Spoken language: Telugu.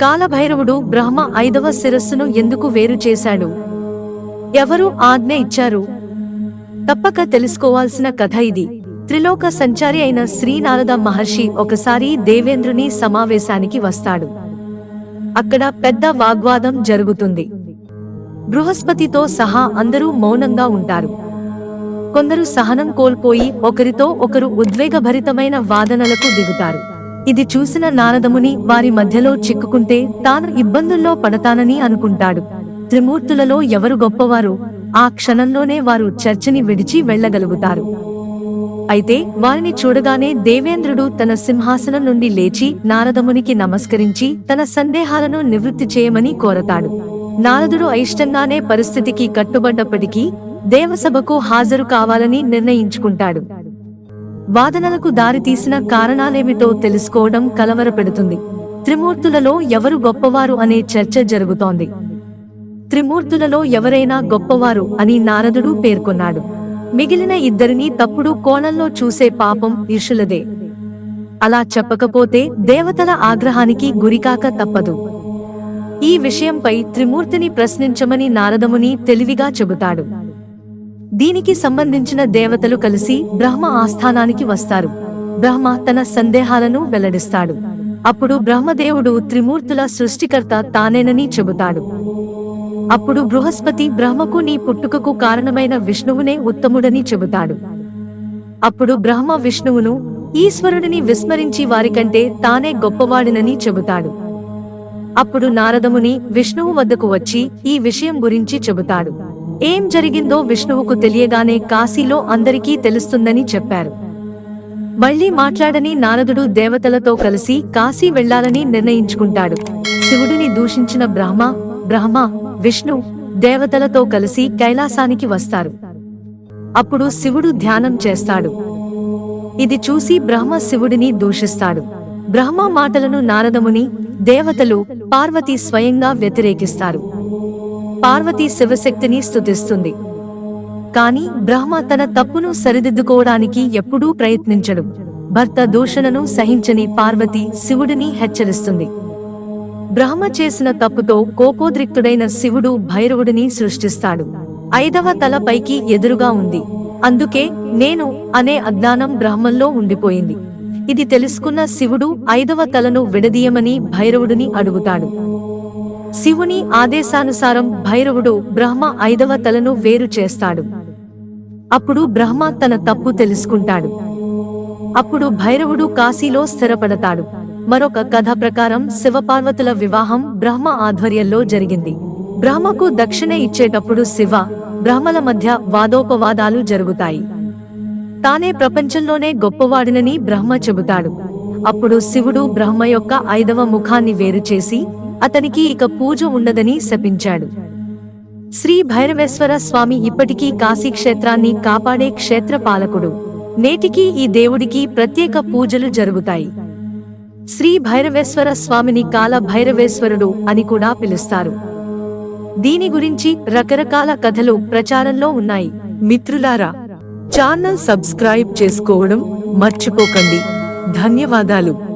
కాలభైరవుడు బ్రహ్మ ఐదవ శిరస్సును ఎందుకు వేరు చేశాడు? ఎవరు ఆజ్ఞ ఇచ్చారు? తప్పక తెలుసుకోవాల్సిన కథ ఇది. త్రిలోక సంచారి అయిన శ్రీనారద మహర్షి ఒకసారి దేవేంద్రుని సమావేశానికి వస్తాడు. అక్కడ పెద్ద వాగ్వాదం జరుగుతుంది. బృహస్పతితో సహా అందరూ మౌనంగా ఉంటారు. కొందరు సహనం కోల్పోయి ఒకరితో ఒకరు ఉద్వేగభరితమైన వాదనలకు దిగుతారు. ఇది చూసిన నారదముని వారి మధ్యలో చిక్కుకుంటే తాను ఇబ్బందుల్లో పడతానని అనుకుంటాడు. త్రిమూర్తులలో ఎవరు గొప్పవారు? ఆ క్షణంలోనే వారు చర్చని విడిచి వెళ్ళగలుగుతారు. అయితే వారిని చూడగానే దేవేంద్రుడు తన సింహాసనం నుండి లేచి నారదమునికి నమస్కరించి తన సందేహాలను నివృత్తి చేయమని కోరతాడు. నారదుడు అయిష్టంగానే పరిస్థితికి కట్టుబడ్డప్పటికీ దేవసభకు హాజరు కావాలని నిర్ణయించుకుంటాడు. వాదనలకు దారితీసిన కారణాలేమిటో తెలుసుకోవడం కలవరపెడుతుంది. త్రిమూర్తులలో ఎవరు గొప్పవారు అనే చర్చ జరుగుతోంది. త్రిమూర్తులలో ఎవరైనా గొప్పవారు అని నారదుడు పేర్కొన్నాడు. మిగిలిన ఇద్దరిని తప్పుడు కోణంలో చూసే పాపం ఈర్షులదే అలా చెప్పకపోతే దేవతల ఆగ్రహానికి గురికాక తప్పదు. ఈ విషయంపై త్రిమూర్తిని ప్రశ్నించమని నారదముని తెలివిగా చెబుతాడు. దీనికి సంబంధించిన దేవతలు కలిసి బ్రహ్మ ఆస్థానానికి వస్తారు. బ్రహ్మ తన సందేహాలను వెల్లడిస్తాడు. అప్పుడు బ్రహ్మదేవుడు త్రిమూర్తుల సృష్టికర్త తానేనని చెబుతాడు. అప్పుడు బృహస్పతి బ్రహ్మకు నీ పుట్టుకకు కారణమైన విష్ణువునే ఉత్తముడని చెబుతాడు. అప్పుడు బ్రహ్మ విష్ణువును ఈశ్వరుడిని విస్మరించి వారికంటే తానే గొప్పవాడినని చెబుతాడు. అప్పుడు నారదముని విష్ణువు వద్దకు వచ్చి ఈ విషయం గురించి చెబుతాడు. ఏం జరిగిందో విష్ణువుకు తెలియగానే కాశీలో అందరికీ తెలుస్తుందని చెప్పారు. మళ్ళీ మాట్లాడని నారదుడు దేవతలతో కలిసి కాశీ వెళ్ళాలని నిర్ణయించుకుంటాడు. శివుడిని దూషించిన బ్రహ్మ బ్రహ్మ విష్ణు దేవతలతో కలిసి కైలాసానికి వస్తారు. అప్పుడు శివుడు ధ్యానం చేస్తాడు. ఇది చూసి బ్రహ్మ శివుడిని దూషిస్తాడు. బ్రహ్మ మాటలను నారదముని దేవతలు పార్వతి స్వయంగా వ్యతిరేకిస్తారు. పార్వతి శివశక్తిని స్తుతిస్తుంది. కాని బ్రహ్మ తన తప్పును సరిదిద్దుకోవడానికి ఎప్పుడూ ప్రయత్నించడు. భర్త దూషణను సహించని పార్వతి శివుడిని హెచ్చరిస్తుంది. బ్రహ్మ చేసిన తప్పుతో కోపోద్రిక్తుడైన శివుడు భైరవుడిని సృష్టిస్తాడు. ఐదవ తల పైకి ఎదురుగా ఉంది. అందుకే నేను అనే అజ్ఞానం బ్రహ్మంలో ఉండిపోయింది. ఇది తెలుసుకున్న శివుడు ఐదవ తలను విడదీయమని భైరవుడిని అడుగుతాడు. శివుని ఆదేశానుసారం భైరవుడు బ్రహ్మ ఐదవ తలను వేరు చేస్తాడు. అప్పుడు బ్రహ్మ తన తప్పు తెలుసుకుంటాడు. అప్పుడు భైరవుడు కాశీలో స్థిరపడతాడు. మరొక కథ ప్రకారం శివపార్వతుల వివాహం బ్రహ్మ ఆధ్వర్యంలో జరిగింది. బ్రహ్మకు దక్షిణ ఇచ్చేటప్పుడు శివ బ్రహ్మల మధ్య వాదోపవాదాలు జరుగుతాయి. తానే ప్రపంచంలోనే గొప్పవాడినని బ్రహ్మ చెబుతాడు. అప్పుడు శివుడు బ్రహ్మ యొక్క ఐదవ ముఖాన్ని వేరు చేసి అతనికి ఇక పూజ ఉండదని శపించాడు. శ్రీ భైరవేశ్వర స్వామి ఇప్పటికీ కాశీ క్షేత్రాన్ని కాపాడే క్షేత్ర పాలకుడు నేటికి ఈ దేవుడికి ప్రత్యేక పూజలు జరుగుతాయి. శ్రీ భైరవేశ్వర స్వామిని కాల భైరవేశ్వరుడు అని కూడా పిలుస్తారు. దీని గురించి రకరకాల కథలు ప్రచారంలో ఉన్నాయి. మిత్రులారా ఛానల్ సబ్స్క్రైబ్ చేసుకోవడం మర్చిపోకండి. ధన్యవాదాలు.